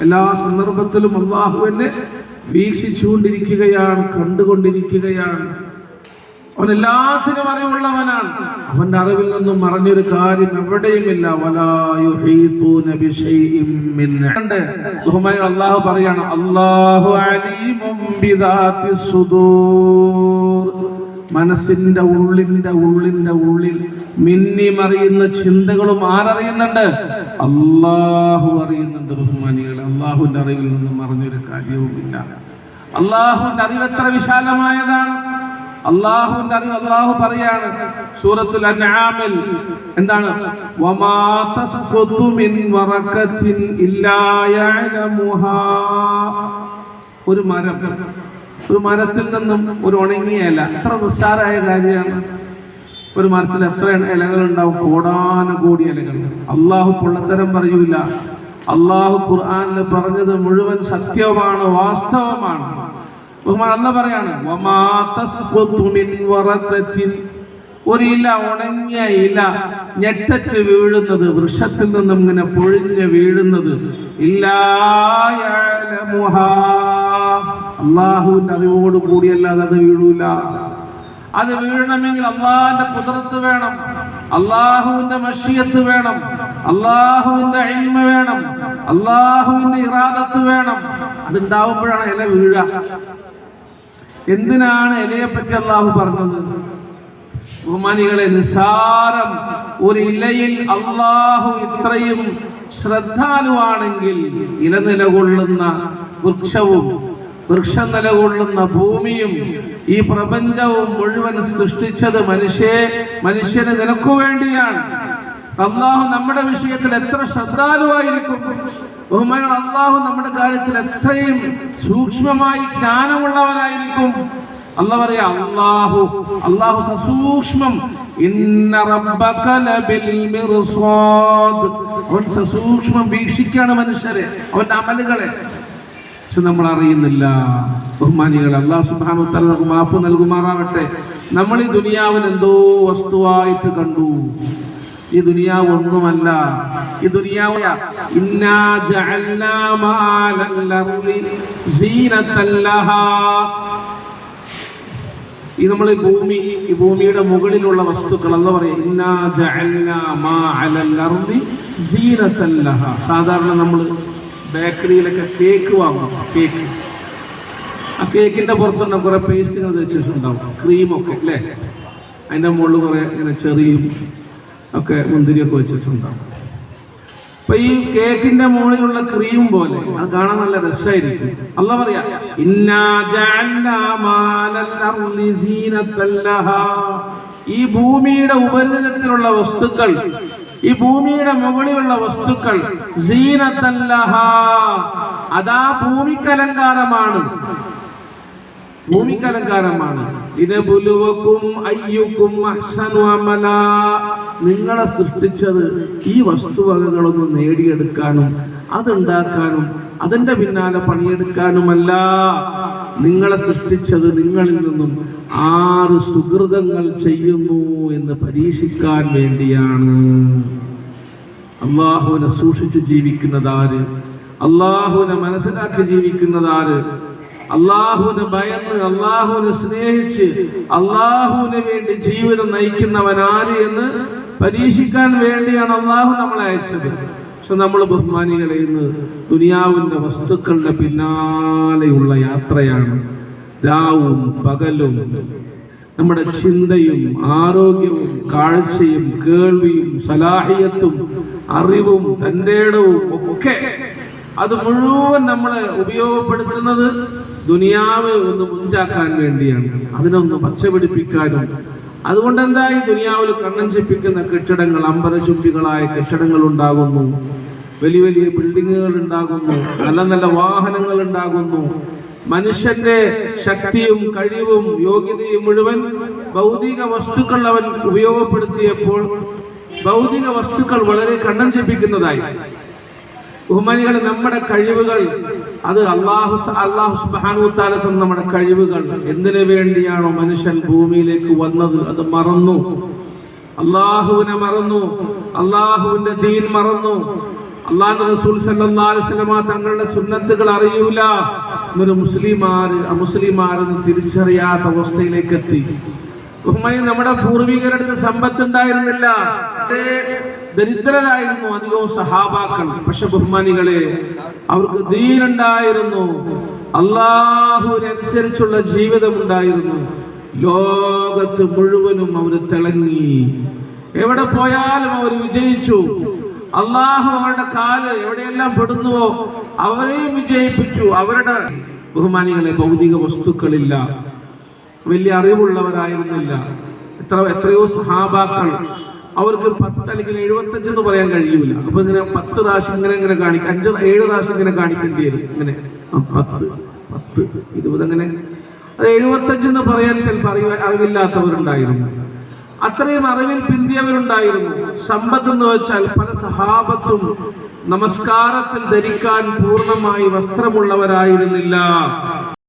എല്ലാ സന്ദർഭത്തിലും അള്ളാഹു എന്നെ വീക്ഷിച്ചുകൊണ്ടിരിക്കുകയാണ് കണ്ടുകൊണ്ടിരിക്കുകയാണ്. അവൻ എല്ലാത്തിനും അറിവുള്ളവനാണ്. അവന്റെ അറിവിൽ നിന്നും മറഞ്ഞൊരു കാര്യം എവിടെയുമില്ല. അള്ളാഹു പറയാണ് അള്ളാഹു മനസ്സിന്റെ ഉള്ളിന്റെ ഉള്ളിന്റെ ഉള്ളിൽ മിന്നി മറിയുന്ന ചിന്തകളും ആരറിയുന്നുണ്ട്? അള്ളാഹു അറിയുന്നുണ്ട് ബഹുമാനികൾ അള്ളാഹുവിന്റെ അറിവിൽ നിന്നും മറഞ്ഞൊരു കാര്യവുമില്ല. അള്ളാഹുവിന്റെ അറിവ് എത്ര വിശാലമായതാണ്. അള്ളാഹുവിന്റെ അറിവ് അള്ളാഹു പറയാണ് സൂറത്തുൽ അൻആമിൽ എന്താണ്? വമാ തസ്ഖുതു മിൻ വറഖത്തിൻ ഇല്ലാ യഅലമുഹാ. ഒരു മരം. ഒരു മരത്തിൽ നിന്നും ഒരു ഉണങ്ങിയ ഇല. എത്ര നിസ്സാരമായ കാര്യമാണ്. ഒരു മരത്തിൽ എത്ര ഇലകൾ ഉണ്ടാവും കോടാനുകൂടി ഇലകൾ. അള്ളാഹു പൊള്ളത്തരം പറയൂല. അള്ളാഹു ഖുർആനിൽ പറഞ്ഞത് മുഴുവൻ സത്യവുമാണ് വാസ്തവമാണ്. ബഹുമാൻ പറയാണ് ഒരു ഇല ഉണങ്ങിയ ഇല ഞെട്ടറ്റ് വീഴുന്നത് വൃക്ഷത്തിൽ നിന്നും ഇങ്ങനെ പൊഴിഞ്ഞ് വീഴുന്നത് ഇല്ലായ അള്ളാഹുവിന്റെ അറിവോട് കൂടിയല്ലാതെ അത് വീഴൂല. അത് വീഴണമെങ്കിൽ അള്ളാഹിന്റെ കുതിർത്ത് വേണം അള്ളാഹുവിന്റെ മഷിയത്ത് വേണം അള്ളാഹുവിന്റെ അഴിമ വേണം അള്ളാഹുവിന്റെ ഇറാദത്ത് വേണം. അതുണ്ടാവുമ്പോഴാണ് ഇല വീഴ എന്തിനാണ് ഇലയെ പറ്റി അള്ളാഹു പറഞ്ഞത്? ബഹുമാനികളെ നിസാരം ഒരു ഇലയിൽ അള്ളാഹു ഇത്രയും ശ്രദ്ധാലുവാണെങ്കിൽ ഇല നിലകൊള്ളുന്ന വൃക്ഷവും വൃക്ഷം നിലകൊള്ളുന്ന ഭൂമിയും ഈ പ്രപഞ്ചവും മുഴുവൻ സൃഷ്ടിച്ചത് മനുഷ്യ മനുഷ്യന് നിനക്കു വേണ്ടിയാണ്. അള്ളാഹു നമ്മുടെ വിഷയത്തിൽ എത്ര ശ്രദ്ധാലുവായിരിക്കും? ബഹുമാനങ്ങൾ അള്ളാഹു നമ്മുടെ കാര്യത്തിൽ എത്രയും സൂക്ഷ്മമായി ജ്ഞാനമുള്ളവനായിരിക്കും. അല്ല പറയാ അള്ളാഹു അള്ളാഹു സസൂക്ഷ്മം. അവൻ സസൂക്ഷ്മം വീക്ഷിക്കാണ് മനുഷ്യരെ അവന്റെ അമലുകളെ. പക്ഷെ നമ്മൾ അറിയുന്നില്ല ബഹുമാനികൾ അള്ളാഹു സുബ്ഹാനഹു തആല നമുക്ക് മാപ്പ് നൽകുമാറാവട്ടെ. നമ്മൾ ഈ ദുനിയാവിന് എന്തോ വസ്തുവായിട്ട് കണ്ടു. ഈ ദുനിയാവ് ഒന്നുമല്ല. ഈ ദുനിയാവ് ഈ നമ്മൾ ഈ ഭൂമി ഈ ഭൂമിയുടെ മുകളിലുള്ള വസ്തുക്കൾ എന്ന് പറയും? സാധാരണ നമ്മൾ ബേക്കറിയിലൊക്കെ കേക്ക് വാങ്ങും കേക്ക്. ആ കേക്കിന്റെ പുറത്തുള്ള കുറേ പേസ്റ്റുകൾ വെച്ചിട്ടുണ്ടാവും ക്രീമൊക്കെ അല്ലേ? അതിന്റെ മുകളിൽ കുറേ ഇങ്ങനെ ചെറിയും ഒക്കെ മുന്തിരിയൊക്കെ വെച്ചിട്ടുണ്ടാവും. അപ്പൊ ഈ കേക്കിന്റെ മുകളിലുള്ള ക്രീം പോലെ അത് കാണാൻ നല്ല രസമായിരിക്കും. അല്ല പറയാ. ഈ ഭൂമിയുടെ ഉപരിതലത്തിലുള്ള വസ്തുക്കൾ ഈ ഭൂമിയുടെ മുകളിലുള്ള വസ്തുക്കൾ. അതാ ഭൂമിക്കലങ്കാരമാണ് ഭൂമിക്കലങ്കാരമാണ്. നിങ്ങളെ സൃഷ്ടിച്ചത് ഈ വസ്തുവകകളൊന്ന് നേടിയെടുക്കാനും അതുണ്ടാക്കാനും അതിന്റെ പിന്നാലെ പണിയെടുക്കാനുമല്ല നിങ്ങളെ സൃഷ്ടിച്ചത് നിങ്ങളിൽ നിന്നും ആറ് സുഹൃതങ്ങൾ ചെയ്യുന്നു എന്ന് പരീക്ഷിക്കാൻ വേണ്ടിയാണ്. അള്ളാഹുവിനെ സൂക്ഷിച്ച് ജീവിക്കുന്നതാര് അള്ളാഹുവിനെ മനസ്സിലാക്കി ജീവിക്കുന്നതാര് അള്ളാഹുവിനെ ഭയന്ന് അള്ളാഹുവിനെ സ്നേഹിച്ച് അള്ളാഹുവിന് വേണ്ടി ജീവിതം നയിക്കുന്നവനാര് എന്ന് പരീക്ഷിക്കാൻ വേണ്ടിയാണ് അള്ളാഹു നമ്മളെ അയച്ചത്. പക്ഷെ നമ്മൾ ബഹുമാനികളെ ഇന്ന് ദുനിയാവിന്റെ വസ്തുക്കളുടെ പിന്നാലെയുള്ള യാത്രയാണ് രാവും പകലും. നമ്മുടെ ചിന്തയും ആരോഗ്യവും കാഴ്ചയും കേൾവിയും സലാഹിയത്തും അറിവും തന്റെടവും ഒക്കെ അത് മുഴുവൻ നമ്മൾ ഉപയോഗപ്പെടുത്തുന്നത് ദുനിയാവ് ഒന്ന് മുഞ്ചാക്കാൻ വേണ്ടിയാണ്. അതിനൊന്ന് പച്ചപിടിപ്പിക്കാനും അതുകൊണ്ട് എന്തായി ദുനിയാവിൽ കണ്ണൻ ചിപ്പിക്കുന്ന കെട്ടിടങ്ങൾ അമ്പരചുംബികളായ കെട്ടിടങ്ങൾ ഉണ്ടാകുന്നു. വലിയ വലിയ ബിൽഡിങ്ങുകൾ ഉണ്ടാകുന്നു. നല്ല നല്ല വാഹനങ്ങൾ ഉണ്ടാകുന്നു. മനുഷ്യന്റെ ശക്തിയും കഴിവും യോഗ്യതയും മുഴുവൻ ഭൗതിക വസ്തുക്കൾ അവൻ ഉപയോഗപ്പെടുത്തിയപ്പോൾ ഭൗതിക വസ്തുക്കൾ വളരെ കണ്ണൻ ചെപ്പിക്കുന്നതായി. ബഹുമാനികളെ നമ്മുടെ കഴിവുകൾ അത് അള്ളാഹു അള്ളാഹു സുബാനുത്താലത്ത് നമ്മുടെ കഴിവുകൾ എന്തിനു വേണ്ടിയാണോ മനുഷ്യൻ ഭൂമിയിലേക്ക് വന്നത്? അത് മറന്നു. അള്ളാഹുവിനെ മറന്നു. അള്ളാഹുവിന്റെ ദീൻ മറന്നു. അള്ളാഹു റസൂൽ വസല്ലമ തങ്ങളുടെ സുന്നത്തുകൾ അറിയൂല. എന്നൊരു മുസ്ലിമാര് അമുസ്ലിമാരെന്ന് തിരിച്ചറിയാത്ത അവസ്ഥയിലേക്ക് എത്തി. ബഹുമാനി നമ്മുടെ പൂർവികരുടെ അടുത്ത് സമ്പത്ത് ഉണ്ടായിരുന്നില്ല വളരെ ദരിദ്രരായിരുന്നു അധികവും സഹാബാക്കൾ. പക്ഷെ ബഹുമാനികളെ അവർക്ക് ദീനുണ്ടായിരുന്നു. അള്ളാഹുവിനനുസരിച്ചുള്ള ജീവിതം ഉണ്ടായിരുന്നു. ലോകത്ത് മുഴുവനും അവർ തിളങ്ങി. എവിടെ പോയാലും അവർ വിജയിച്ചു. അള്ളാഹു അവരുടെ കാൽ എവിടെയെല്ലാം പെടുന്നുവോ അവരെയും വിജയിപ്പിച്ചു. അവരുടെ ബഹുമാനികളെ ഭൗതിക വസ്തുക്കളില്ല. വലിയ അറിവുള്ളവരായിരുന്നില്ല. എത്ര എത്രയോ സഹാബാക്കൾ. അവർക്ക് പത്ത് അല്ലെങ്കിൽ എഴുപത്തഞ്ച് എന്ന് പറയാൻ കഴിയൂല. അപ്പൊ ഇങ്ങനെ പത്ത് പ്രാവശ്യം ഇങ്ങനെ ഇങ്ങനെ കാണിക്കും അഞ്ച് ഏഴ് പ്രാവശ്യം ഇങ്ങനെ കാണിക്കേണ്ടി വരും. ഇങ്ങനെ പത്ത് പത്ത് ഇരുപത് അങ്ങനെ. അത് എഴുപത്തഞ്ച് എന്ന് പറയാൻ ചിലപ്പോൾ അറിവ് അറിവില്ലാത്തവരുണ്ടായിരുന്നു. അത്രയും അറിവിൽ പിന്തിയവരുണ്ടായിരുന്നു. സമ്പത്ത് എന്ന് വെച്ചാൽ പല സഹാബത്തും നമസ്കാരത്തിൽ ധരിക്കാൻ പൂർണമായി വസ്ത്രമുള്ളവരായിരുന്നില്ല.